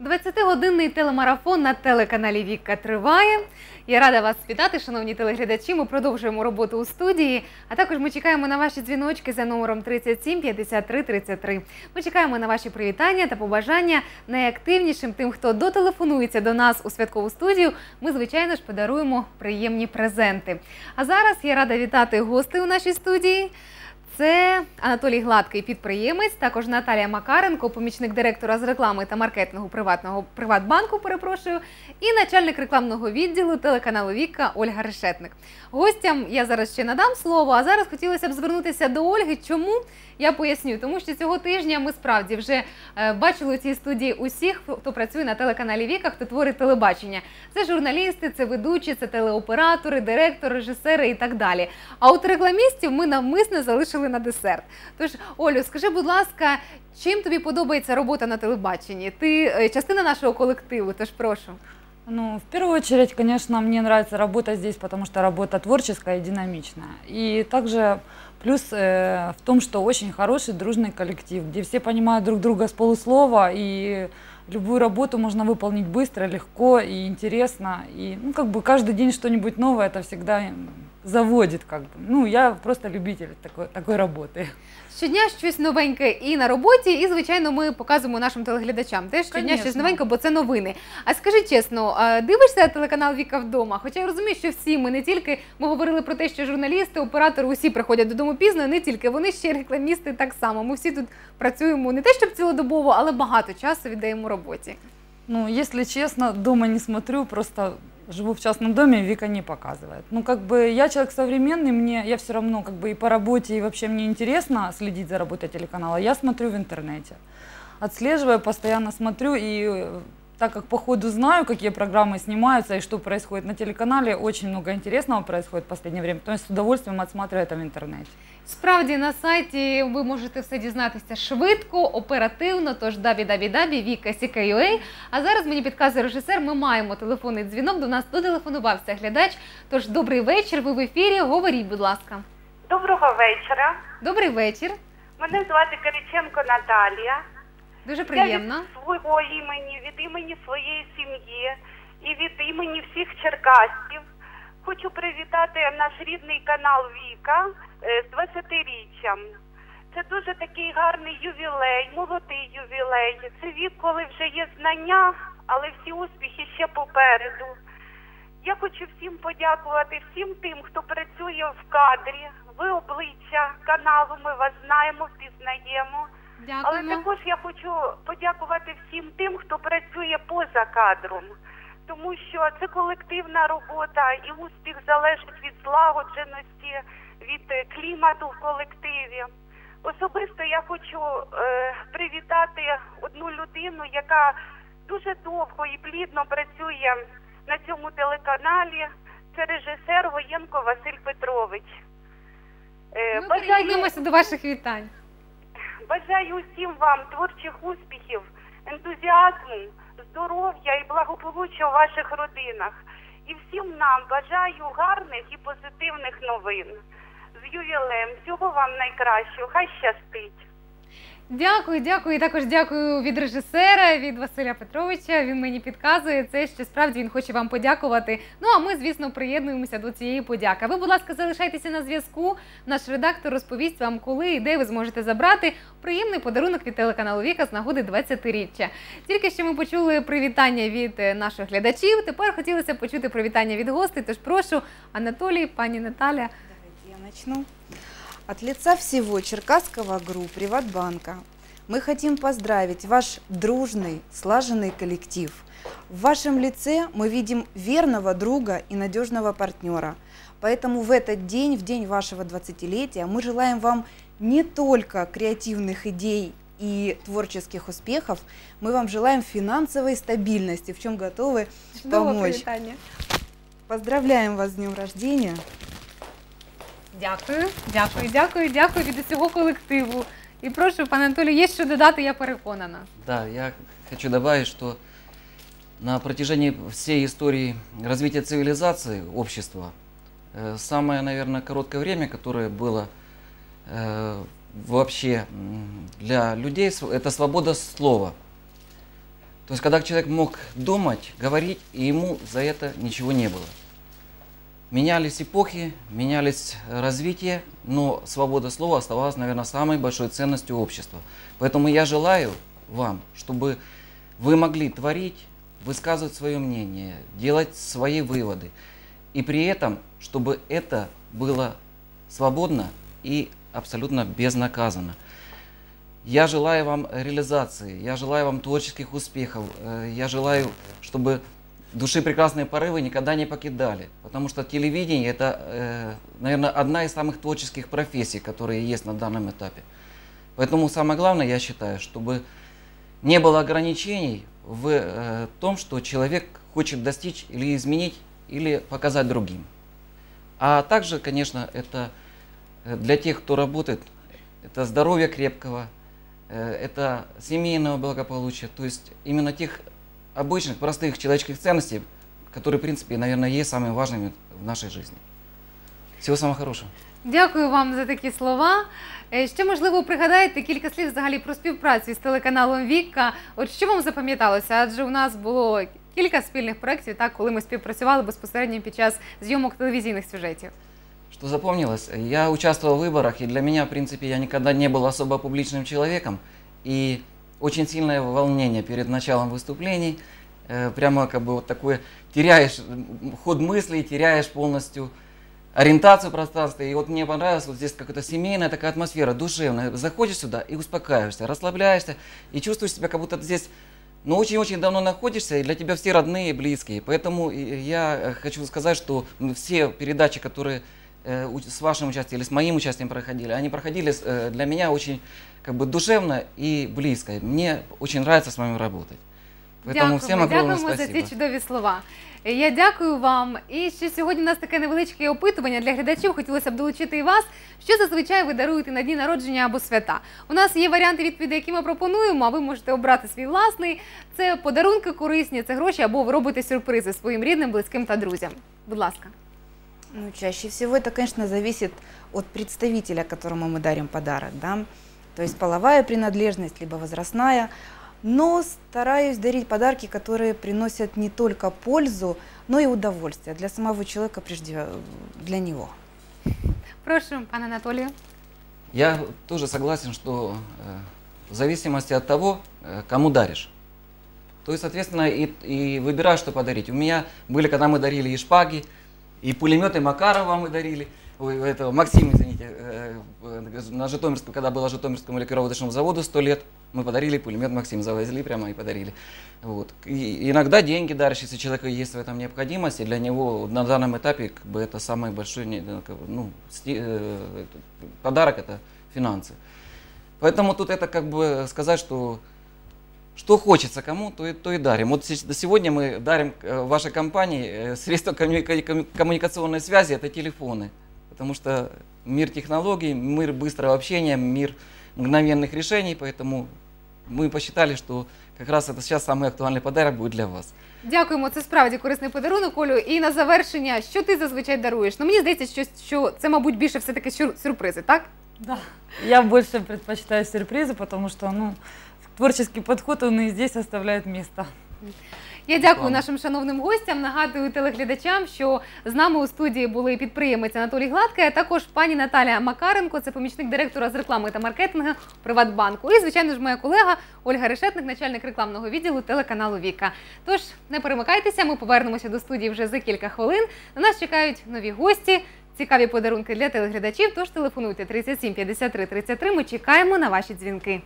20-годинний телемарафон на телеканалі Вікка триває. Я рада вас вітати, шановні телеглядачі. Ми продовжуємо роботу у студії. А також ми чекаємо на ваші дзвіночки за номером 37 53 33. Ми чекаємо на ваші привітання та побажання найактивнішим тим, хто дотелефонується до нас у святкову студію. Ми, звичайно ж, подаруємо приємні презенти. А зараз я рада вітати гостей у нашій студії. Це Анатолій Гладкий, підприємець, також Наталія Макаренко, помічник директора з реклами та маркетингу приватного Приватбанку, перепрошую, і начальник рекламного відділу телеканалу Віка Ольга Решетник. Гостям я зараз ще надам слово, а зараз хотілося б звернутися до Ольги. Чому я поясню? Тому що цього тижня ми справді вже е, бачили у цій студії усіх, хто працює на телеканалі Віка, хто творить телебачення. Це журналісти, це ведучі, це телеоператори, директори, режисери і так далі. А от рекламістів ми навмисно залишили на десерт. Тож, Олю, скажи, будь ласка, чим тобі подобається робота на телебаченні? Ти е, частина нашого колективу, тож прошу. Ну, в первую очередь, конечно, мне нравится работа здесь, потому что работа творческая и динамичная. И также плюс э, в том, что очень хороший дружный коллектив, где все понимают друг друга с полуслова, и любую работу можно выполнить быстро, легко и интересно. И, ну, как бы каждый день что-нибудь новое, это всегда заводит, как бы. Ну, я просто любитель такой, такой работы. Щодня щось новеньке і на роботі, і звичайно, ми показуємо нашим телеглядачам теж щодня щось новеньке, бо це новини. А скажи чесно, а дивишся телеканал Віка вдома? Хоча я розумію, що всі ми не тільки ми говорили про те, що журналісти, оператори усі приходять додому пізно, не тільки вони ще й рекламісти так само. Ми всі тут працюємо не те, щоб цілодобово, але багато часу віддаємо роботі. Ну, если честно, дома не смотрю, просто живу в частном доме, Вика не показывает. Ну, как бы я человек современный, мне я все равно как бы и по работе, и вообще мне интересно следить за работой телеканала. Я смотрю в интернете. Отслеживаю, постоянно смотрю, и э, так как по ходу знаю, какие программы снимаются и что происходит на телеканале, очень много интересного происходит в последнее время, то есть с удовольствием отсматриваю это в интернете. Справді на сайті ви можете все дізнатися швидко, оперативно. Тож www.vika.ua. А зараз мені підказує режисер. Ми маємо телефонний дзвінок. До нас дотелефонувався глядач. Тож добрий вечір. Ви в ефірі. Говоріть, будь ласка. Доброго вечора. Добрий вечір. Мене звати Кириченко Наталія. Дуже Я приємно. від свого імені, від імені своєї сім'ї і від імені всіх черкасців хочу привітати наш рідний канал Віка е, з 20-річчям. Це дуже такий гарний ювілей, молодий ювілей. Це вік, коли вже є знання, але всі успіхи ще попереду. Я хочу всім подякувати всім тим, хто працює в кадрі. Ви обличчя каналу, ми вас знаємо, впізнаємо. Але Дякуємо. також я хочу подякувати всім тим, хто працює поза кадром, тому що це колективна робота і успіх залежить від злагодженості, від е, клімату в колективі. Особисто я хочу е, привітати одну людину, яка дуже довго і плідно працює на цьому телеканалі. Це режисер Воєнко Василь Петрович. Е, Ми бажаю- приєднуємося до ваших вітань. Бажаю усім вам творчих успіхів, ентузіазму, здоров'я і благополуччя у ваших родинах. І всім нам бажаю гарних і позитивних новин. З ювілеєм всього вам найкращого. Хай щастить. Дякую, дякую. І також дякую від режисера, від Василя Петровича. Він мені підказує це, що справді він хоче вам подякувати. Ну а ми, звісно, приєднуємося до цієї подяки. Ви, будь ласка, залишайтеся на зв'язку. Наш редактор розповість вам, коли і де ви зможете забрати приємний подарунок від телеканалу Віка з нагоди 20-річчя. Тільки що ми почули привітання від е, наших глядачів. Тепер хотілося почути привітання від гостей. Тож прошу, Анатолій, пані Наталя. Давайте я начну. От лица всего Черкасского ГРУ Приватбанка мы хотим поздравить ваш дружный, слаженный коллектив. В вашем лице мы видим верного друга и надежного партнера. Поэтому в этот день, в день вашего 20-летия, мы желаем вам не только креативных идей и творческих успехов, мы вам желаем финансовой стабильности, в чем готовы Чудове помочь. Поздравляем вас с днем рождения. Дякую, дякую, дякую, дякую від усього колективу. І прошу, пане Анатолію, є що додати, я переконана. Да, я хочу добавить, что на протяжении всей истории развития цивилизации, общества, э, самое, наверное, короткое время, которое было э, вообще м, для людей, св- это свобода слова. То есть, когда человек мог думать, говорить, и ему за это ничего не было. Менялись эпохи, менялись развитие, но свобода слова оставалась, наверное, самой большой ценностью общества. Поэтому я желаю вам, чтобы вы могли творить, высказывать свое мнение, делать свои выводы. И при этом, чтобы это было свободно и абсолютно безнаказанно. Я желаю вам реализации, я желаю вам творческих успехов, э, я желаю, чтобы души прекрасные порывы никогда не покидали, потому что телевидение это, э, наверное, одна из самых творческих профессий, которые есть на данном этапе. Поэтому самое главное, я считаю, чтобы не было ограничений в э, том, что человек хочет достичь или изменить, или показать другим. А также, конечно, это э, для тех, кто работает, это здоровье крепкого, это семейного благополучия, то есть именно тех обычных, простых человеческих ценностей, которые, в принципе, наверное, есть самыми важными в нашей жизни. Всего самого хорошего. Дякую вам за такі слова. Е, Ще можливо пригадаєте кілька слів взагалі про співпрацю з телеканалом Віка. От що вам запам'яталося? Адже у нас було кілька спільних проєктів, так коли ми співпрацювали безпосередньо під час зйомок телевізійних сюжетів. Что запомнилось? Я участвовал в выборах, и для меня, в принципе, я никогда не был особо публичным человеком. И Очень сильное волнение перед началом выступлений. Э, Прямо как бы вот такое, теряешь ход мыслей, теряешь полностью ориентацию в пространстве. И вот мне понравилось, вот здесь какая-то семейная такая атмосфера, душевная. Заходишь сюда и успокаиваешься, расслабляешься, и чувствуешь себя, как будто здесь ну, очень-очень давно находишься, и для тебя все родные и близкие. Поэтому я э, хочу сказать, что все передачи, которые э, с вашим участием или с моим участием проходили, они проходили для меня очень как бы душевно и близко. Мне очень нравится с вами работать. Поэтому Дякуємо, всем огромное дякуємо за спасибо. ці чудові слова. Е, Я дякую вам. І ще сьогодні у нас таке невеличке опитування для глядачів. Хотілося б долучити і вас. Що зазвичай ви даруєте на дні народження або свята? У нас є варіанти відповідей, які ми пропонуємо. А ви можете обрати свій власний. Це подарунки корисні, це гроші, або ви робите сюрпризи своїм рідним, близьким та друзям. Будь ласка. Ну, чаще всего это, конечно, зависит от представителя, которому мы дарим подарок, да, То есть половая принадлежность, либо возрастная, но стараюсь дарить подарки, которые приносят не только пользу, но и удовольствие для самого человека, прежде для него. Прошу, пане Анатолію. Я тоже согласен, что э, в зависимости от того, э, кому даришь. То есть, соответственно, и, и выбираешь, что подарить. У меня были, когда мы дарили и шпаги, и пулеметы Макарова мы дарили. Ой, этого, Максим, извините, э, э, на Житомирском, когда было Житомирскому ликероводочному заводу 100 лет, мы подарили пулемет Максим, завезли прямо и подарили. Вот. И иногда деньги даришь, если у человека есть в этом необходимость, и для него на данном этапе как бы, это самый большой ну, э, подарок это финансы. Поэтому тут это как бы сказать, что что хочется кому, то и, то и дарим. Вот сегодня мы дарим э, вашей компании э, средства коммуника- комму- коммуникационной связи, это телефоны Потому что мир технологий, мир быстрого общения, мир мгновенных решений, поэтому мы посчитали, что как раз это сейчас самый актуальный подарок будет для вас. Дякуємо, це справді корисний подарунок, Олю. І на завершення, що ти зазвичай даруєш? Ну мені здається, що, що це, мабуть, більше все-таки сюр- сюрпризи, так? Да. Я больше предпочитаю сюрпризы, потому что, ну, творческий подход, он и здесь оставляет место. Я дякую нашим шановним гостям. Нагадую телеглядачам, що з нами у студії були підприємець Анатолій Гладкий, а також пані Наталя Макаренко, це помічник директора з реклами та маркетингу Приватбанку. І, звичайно ж, моя колега Ольга Решетник, начальник рекламного відділу телеканалу Віка. Тож не перемикайтеся, ми повернемося до студії вже за кілька хвилин. На нас чекають нові гості. Цікаві подарунки для телеглядачів. Тож телефонуйте 37 53 33. Ми чекаємо на ваші дзвінки.